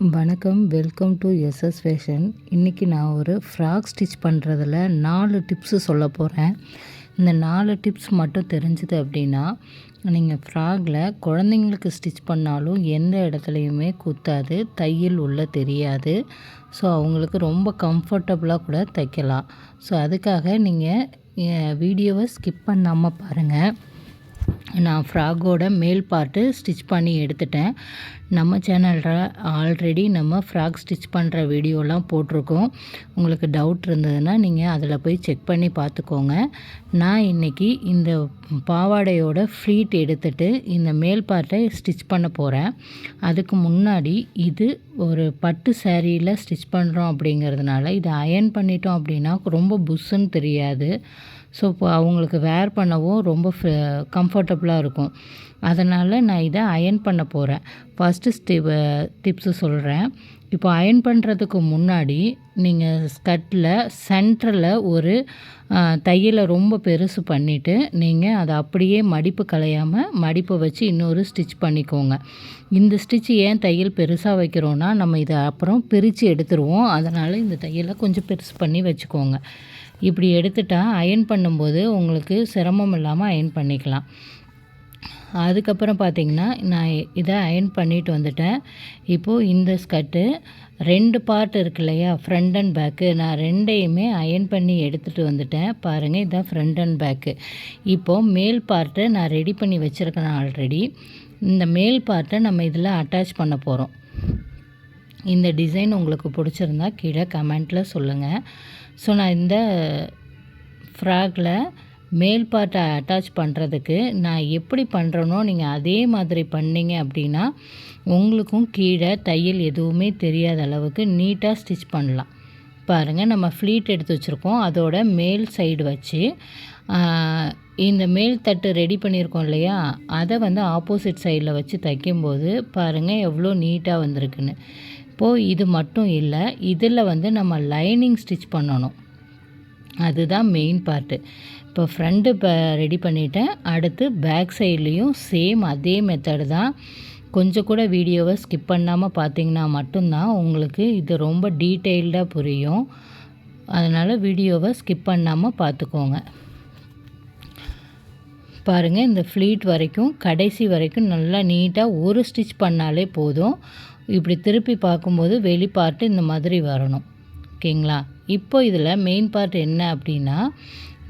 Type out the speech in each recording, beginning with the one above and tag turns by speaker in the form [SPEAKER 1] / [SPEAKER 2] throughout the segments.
[SPEAKER 1] வணக்கம் welcome to SS fashion இன்றைக்கி நான் ஒரு ஃப்ராக் ஸ்டிச் பண்ணுறதில் நாலு டிப்ஸு சொல்ல போகிறேன் இந்த நாலு டிப்ஸ் மட்டும் தெரிஞ்சுது அப்படின்னா நீங்கள் ஃப்ராகில் குழந்தைங்களுக்கு ஸ்டிச் பண்ணாலும் எந்த இடத்துலையுமே குத்தாது தையல் உள்ளே தெரியாது. ஸோ அவங்களுக்கு ரொம்ப கம்ஃபர்டபுளாக கூட தைக்கலாம். ஸோ அதுக்காக நீங்கள் வீடியோவை ஸ்கிப் பண்ணாமல் பாருங்கள் நான் ஃப்ராகோட மேல் பார்ட்டு ஸ்டிச் பண்ணி எடுத்துட்டேன். நம்ம சேனலில் ஆல்ரெடி நம்ம ஃப்ராக் ஸ்டிச் பண்ணுற வீடியோலாம் போட்டிருக்கோம். உங்களுக்கு டவுட் இருந்ததுன்னா நீங்கள் அதில் போய் செக் பண்ணி பார்த்துக்கோங்க. நான் இன்றைக்கி இந்த பாவாடையோட ஃப்ளீட் எடுத்துட்டு இந்த மேல் பார்ட்டை ஸ்டிச் பண்ண போகிறேன் அதுக்கு முன்னாடி இது ஒரு பட்டு சேரீயில் ஸ்டிச் பண்ணுறோம் அப்படிங்கிறதுனால இதை அயன் பண்ணிட்டோம் அப்படின்னா ரொம்ப புஷ்ஷுன்னு தெரியாது. ஸோ இப்போ அவங்களுக்கு வேர் பண்ணவும் ரொம்ப கம்ஃபர்டபுளாக இருக்கும். அதனால் நான் இதை அயன் பண்ண போகிறேன் ஃபஸ்ட்டு ஸ்டிப் டிப்ஸு சொல்கிறேன் இப்போ அயன் பண்ணுறதுக்கு முன்னாடி நீங்கள் ஸ்கட்டில் சென்டரில் ஒரு தையலை ரொம்ப பெருசு பண்ணிவிட்டு நீங்கள் அதை அப்படியே மடிப்பு கலையாமல் மடிப்பை வச்சு இன்னொரு ஸ்டிச் பண்ணிக்கோங்க. இந்த ஸ்டிச் ஏன் தையல் பெருசாக வைக்கிறோன்னா நம்ம இதை அப்புறம் பிரித்து எடுத்துருவோம். அதனால் இந்த தையலை கொஞ்சம் பெருசு பண்ணி வச்சுக்கோங்க. இப்படி எடுத்துட்டால் அயன் பண்ணும்போது உங்களுக்கு சிரமம் இல்லாமல் அயன் பண்ணிக்கலாம். அதுக்கப்புறம் பார்த்திங்கன்னா நான் இதை அயன் பண்ணிட்டு வந்துட்டேன். இப்போது இந்த ஸ்கர்ட்டு ரெண்டு பார்ட் இருக்கு இல்லையா? ஃப்ரண்ட் அண்ட் பேக்கு நான் ரெண்டையுமே அயன் பண்ணி எடுத்துகிட்டு வந்துட்டேன். பாருங்கள் இதுதான் ஃப்ரண்ட் அண்ட் பேக்கு இப்போது மேல் பார்ட்டை நான் ரெடி பண்ணி வச்சுருக்கேன் ஆல்ரெடி இந்த மேல் பார்ட்டை நம்ம இதில் அட்டாச் பண்ண போகிறோம் இந்த டிசைன் உங்களுக்கு பிடிச்சிருந்தா கீழே கமெண்ட்டில் சொல்லுங்கள் ஸோ நான் இந்த ஃப்ராகில் மேல் பார்ட்டை அட்டாச் பண்ணுறதுக்கு நான் எப்படி பண்ணுறனோ நீங்கள் அதே மாதிரி பண்ணிங்க அப்படின்னா உங்களுக்கும் கீழே தையல் எதுவுமே தெரியாத அளவுக்கு நீட்டாக ஸ்டிச் பண்ணலாம். பாருங்கள் நம்ம ஃப்ளீட் எடுத்து வச்சுருக்கோம். அதோட மேல் சைடு வச்சு இந்த மேல் தட்டு ரெடி பண்ணியிருக்கோம் இல்லையா? அதை வந்து ஆப்போசிட் சைடில் வச்சு தைக்கும்போது பாருங்கள் எவ்வளோ நீட்டாக வந்திருக்குன்னு. இப்போது இது மட்டும் இல்லை இதில் வந்து நம்ம லைனிங் ஸ்டிச் பண்ணணும். அதுதான் மெயின் பார்ட்டு இப்போ ஃப்ரண்ட்டு இப்போ ரெடி பண்ணிட்டேன். அடுத்து பேக் சைட்லேயும் சேம் அதே மெத்தடு தான். கொஞ்சம் கூட வீடியோவை ஸ்கிப் பண்ணாமல் பார்த்தீங்கன்னா மட்டும்தான் உங்களுக்கு இது ரொம்ப டீட்டெயில்டாக புரியும். அதனால் வீடியோவை ஸ்கிப் பண்ணாமல் பார்த்துக்கோங்க. பாருங்கள் இந்த ஃப்ளீட் வரைக்கும் கடைசி வரைக்கும் நல்லா நீட்டாக ஒரு ஸ்டிச் பண்ணாலே போதும். இப்படி திருப்பி பார்க்கும்போது வெளி பார்ட்டு இந்த மாதிரி வரணும். ஓகேங்களா? இப்போ இதில் மெயின் பார்ட் என்ன அப்படின்னா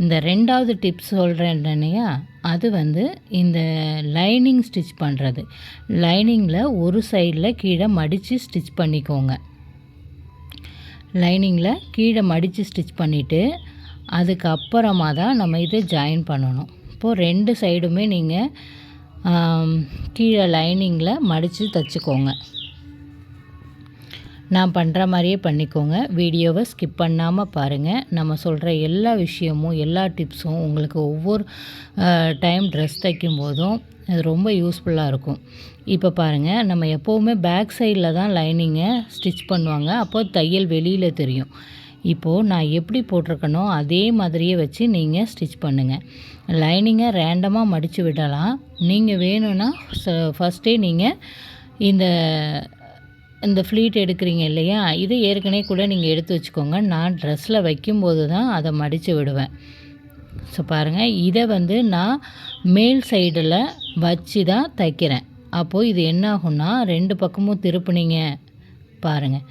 [SPEAKER 1] இந்த ரெண்டாவது டிப்ஸ் சொல்கிறேன் இல்லையா அது வந்து இந்த லைனிங் ஸ்டிச் பண்ணுறது லைனிங்கில் ஒரு சைடில் கீழே மடித்து ஸ்டிச் பண்ணிக்கோங்க. லைனிங்கில் கீழே மடித்து ஸ்டிச் பண்ணிவிட்டு அதுக்கப்புறமா தான் நம்ம இதை ஜாயின் பண்ணணும். இப்போது ரெண்டு சைடுமே நீங்கள் கீழே லைனிங்கில் மடித்து தைச்சிக்கோங்க. நான் பண்ணுற மாதிரியே பண்ணிக்கோங்க. வீடியோவை ஸ்கிப் பண்ணாமல் பாருங்கள் நம்ம சொல்கிற எல்லா விஷயமும் எல்லா டிப்ஸும் உங்களுக்கு ஒவ்வொரு டைம் ட்ரெஸ் தைக்கும் போதும் அது ரொம்ப யூஸ்ஃபுல்லாக இருக்கும். இப்போ பாருங்கள் நம்ம எப்போவுமே பேக் சைடில் தான் லைனிங்கை ஸ்டிச் பண்ணுவாங்க. அப்போ தையல் வெளியில் தெரியும். இப்போது நான் எப்படி போட்டிருக்கனோ அதே மாதிரியே வச்சு நீங்கள் ஸ்டிச் பண்ணுங்கள் லைனிங்கை ரேண்டமாக மடித்து விடலாம். நீங்கள் வேணும்னா ஃபஸ்ட்டே நீங்கள் இந்த இந்த ஃப்ளீட் எடுக்கிறீங்க இல்லையா? இது ஏற்கனவே கூட நீங்கள் எடுத்து வச்சுக்கோங்க. நான் ட்ரெஸ்ஸில் வைக்கும்போது தான் அதை மடித்து விடுவேன். ஸோ பாருங்கள் இதை வந்து நான் மேல் சைடில் வச்சு தான் தைக்கிறேன். அப்போது இது என்ன ஆகும்னா ரெண்டு பக்கமும் திருப்பினீங்க. பாருங்கள்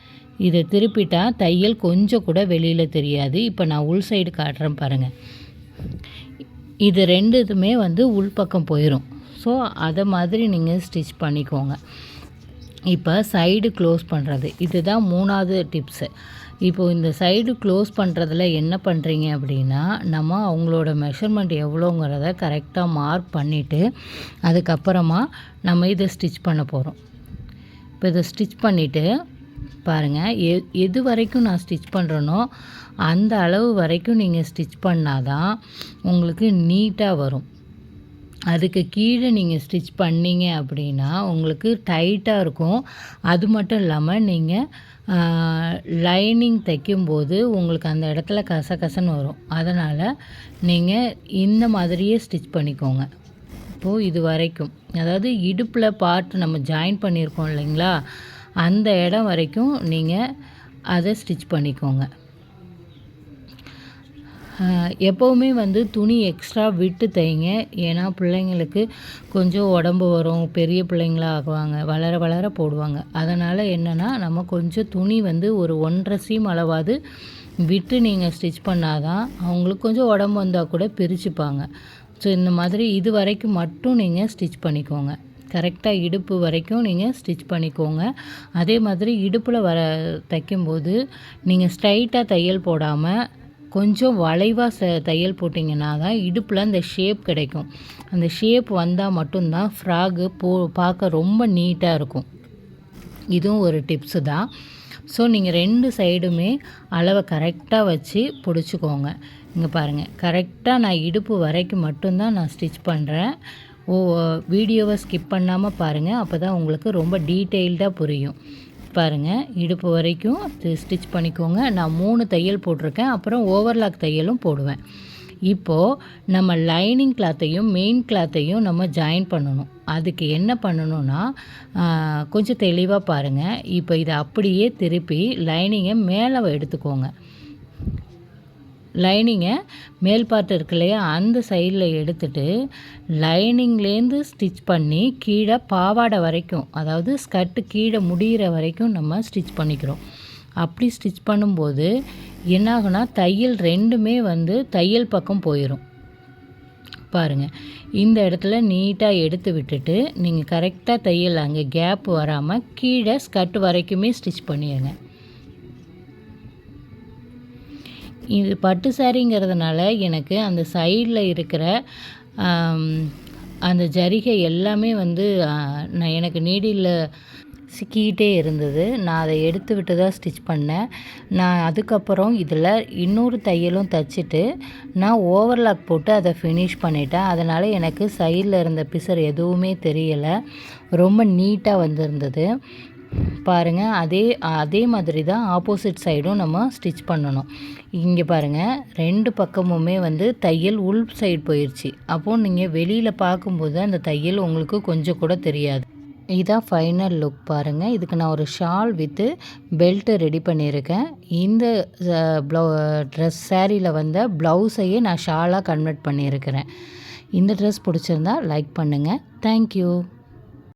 [SPEAKER 1] இதை திருப்பிட்டால் தையல் கொஞ்சம் கூட வெளியில் தெரியாது. இப்போ நான் உள் சைடு காட்டுறேன் பாருங்கள் இது ரெண்டு இதுமே வந்து உள்பக்கம் போயிடும் ஸோ அதை மாதிரி நீங்கள் ஸ்டிச் பண்ணிக்கோங்க. இப்போ சைடு க்ளோஸ் பண்ணுறது. இதுதான் மூணாவது டிப்ஸு. இப்போது இந்த சைடு க்ளோஸ் பண்ணுறதுல என்ன பண்ணுறீங்க அப்படின்னா நம்ம அவங்களோட மெஷர்மெண்ட் எவ்வளோங்கிறத கரெக்டாக மார்க் பண்ணிவிட்டு அதுக்கப்புறமா நம்ம இதை ஸ்டிச் பண்ண போகிறோம். இப்போ இதை ஸ்டிச் பண்ணிவிட்டு பாருங்கள் எ எது வரைக்கும் நான் ஸ்டிச் பண்ணுறேனோ அந்த அளவு வரைக்கும் நீங்கள் ஸ்டிச் பண்ணால் தான் உங்களுக்கு நீட்டாக வரும். அதுக்கு கீழே நீங்கள் ஸ்டிச் பண்ணிங்க அப்படின்னா உங்களுக்கு டைட்டாக இருக்கும். அது மட்டும் இல்லாமல் நீங்கள் லைனிங் தைக்கும்போது உங்களுக்கு அந்த இடத்துல கசகசன்னு வரும். அதனால் நீங்கள் இந்த மாதிரியே ஸ்டிச் பண்ணிக்கோங்க. இப்போது இது வரைக்கும் அதாவது இடுப்பில் பார்ட் நம்ம ஜாயின் பண்ணியிருக்கோம் இல்லைங்களா? அந்த இடம் வரைக்கும் நீங்கள் அதை ஸ்டிச் பண்ணிக்கோங்க. எப்போவுமே வந்து துணி எக்ஸ்ட்ரா விட்டு தைங்க. ஏன்னா பிள்ளைங்களுக்கு கொஞ்சம் உடம்பு வரும். பெரிய பிள்ளைங்களா ஆகுவாங்க. வளர வளர போடுவாங்க. அதனால் என்னென்னா நம்ம கொஞ்சம் துணி வந்து ஒரு ஒன்றரை சீம் அளவாது விட்டு நீங்கள் ஸ்டிச் பண்ணாதான் அவங்களுக்கு கொஞ்சம் உடம்பு வந்தால் கூட பிரிச்சுப்பாங்க. ஸோ இந்த மாதிரி இது வரைக்கும் மட்டும் நீங்கள் ஸ்டிச் பண்ணிக்கோங்க. கரெக்டாக இடுப்பு வரைக்கும் நீங்கள் ஸ்டிச் பண்ணிக்கோங்க. அதே மாதிரி இடுப்பில் வர தைக்கும்போது நீங்கள் ஸ்ட்ரைட்டாக தையல் போடாமல் கொஞ்சம் வளைவாக ச தையல் போட்டிங்கன்னா தான் இடுப்பில் அந்த ஷேப் கிடைக்கும். அந்த ஷேப் வந்தால் மட்டும்தான் ஃப்ராகு போ பார்க்க ரொம்ப நீட்டாக இருக்கும். இதுவும் ஒரு டிப்ஸு தான். ஸோ நீங்கள் ரெண்டு சைடுமே அளவை கரெக்டாக வச்சு பிடிச்சிக்கோங்க. இங்கே பாருங்கள் கரெக்டாக நான் இடுப்பு வரைக்கும் மட்டும்தான் நான் ஸ்டிச் பண்ணுறேன் ஓ வீடியோவை ஸ்கிப் பண்ணாமல் பாருங்கள் அப்போ தான் உங்களுக்கு ரொம்ப டீட்டெயில்டாக புரியும். பாருங்கள் இடுப்பு வரைக்கும் ஸ்டிச் பண்ணிக்கோங்க. நான் மூணு தையல் போட்டிருக்கேன். அப்புறம் ஓவர்லாக் தையலும் போடுவேன். இப்போது நம்ம லைனிங் கிளாத்தையும் மெயின் கிளாத்தையும் நம்ம ஜாயின் பண்ணணும். அதுக்கு என்ன பண்ணணும்னா கொஞ்சம் தெளிவாக பாருங்கள் இப்போ இதை அப்படியே திருப்பி லைனிங்கை மேலே எடுத்துக்கோங்க. லைனிங்கை மேல் பார்ட் இருக்கு இல்லையா? அந்த சைடில் எடுத்துட்டு லைனிங்லேருந்து ஸ்டிச் பண்ணி கீழே பாவாடை வரைக்கும் அதாவது ஸ்கர்ட்டு கீழே முடிகிற வரைக்கும் நம்ம ஸ்டிச் பண்ணிக்கிறோம். அப்படி ஸ்டிச் பண்ணும்போது என்னாகுனா தையல் ரெண்டுமே வந்து தையல் பக்கம் போயிடும் பாருங்கள் இந்த இடத்துல நீட்டாக எடுத்து விட்டுட்டு நீங்கள் கரெக்டாக தையல் அங்கே கேப் வராமல் கீழே ஸ்கர்ட் வரைக்குமே ஸ்டிச் பண்ணிடுங்க இது பட்டு சாரிங்கிறதுனால எனக்கு அந்த சைடில் இருக்கிற அந்த ஜரிகை எல்லாமே வந்து நான் எனக்கு நீடியில் சிக்கிக்கிட்டே இருந்தது. நான் அதை எடுத்து விட்டு தான் ஸ்டிச் பண்ணேன். நான் அதுக்கப்புறம் இதில் இன்னொரு தையலும் தைச்சிட்டு நான் ஓவர்லாக் போட்டு அதை ஃபினிஷ் பண்ணிட்டேன். அதனால் எனக்கு சைடில் இருந்த பிசர் எதுவுமே தெரியலை. ரொம்ப நீட்டாக வந்திருந்தது. பாருங்கள் அதே அதே மாதிரி தான் ஆப்போசிட் சைடும் நம்ம ஸ்டிச் பண்ணணும். இங்கே பாருங்கள் ரெண்டு பக்கமுமே வந்து தையல் உள் சைடு போயிடுச்சு அப்போது நீங்கள் வெளியில் பார்க்கும்போது அந்த தையல் உங்களுக்கு கொஞ்சம் கூட தெரியாது. இதான் ஃபைனல் லுக் பாருங்கள் இதுக்கு நான் ஒரு ஷால் வித்து பெல்ட்டு ரெடி பண்ணியிருக்கேன். இந்த ப்ளவு ட்ரெஸ் சேரீயில் வந்த ப்ளவுஸையே நான் ஷாலாக கன்வெர்ட் பண்ணியிருக்கிறேன். இந்த ட்ரெஸ் பிடிச்சிருந்தா லைக் பண்ணுங்கள் தேங்க்யூ